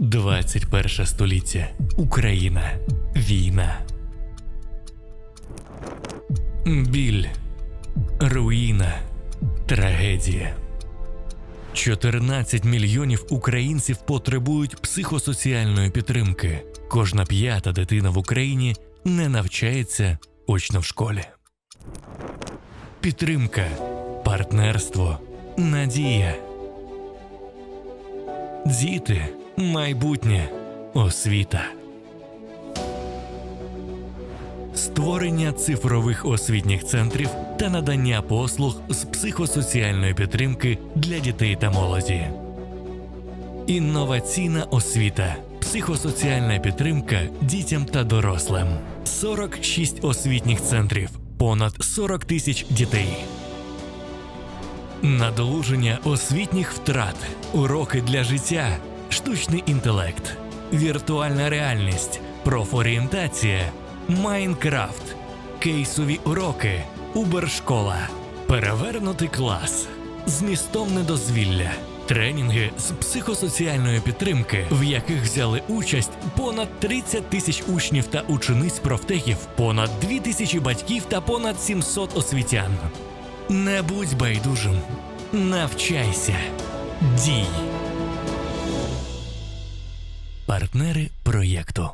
21 століття. Україна. Війна. Біль. Руїна. Трагедія. 14 мільйонів українців потребують психосоціальної підтримки. Кожна п'ята дитина в Україні не навчається очно в школі. Підтримка, партнерство, надія. Діти, майбутнє, освіта. Створення цифрових освітніх центрів та надання послуг з психосоціальної підтримки для дітей та молоді. Інноваційна освіта, психосоціальна підтримка дітям та дорослим. 46 освітніх центрів, понад 40 тисяч дітей. Надолуження освітніх втрат, уроки для життя, штучний інтелект, віртуальна реальність, профорієнтація, Майнкрафт, кейсові уроки, Убершкола, перевернутий клас, змістовне дозвілля, тренінги з психосоціальної підтримки, в яких взяли участь понад 30 тисяч учнів та учениць профтехів, понад 2 тисячі батьків та понад 700 освітян. Не будь байдужим. Навчайся. Дій. Партнери проєкту.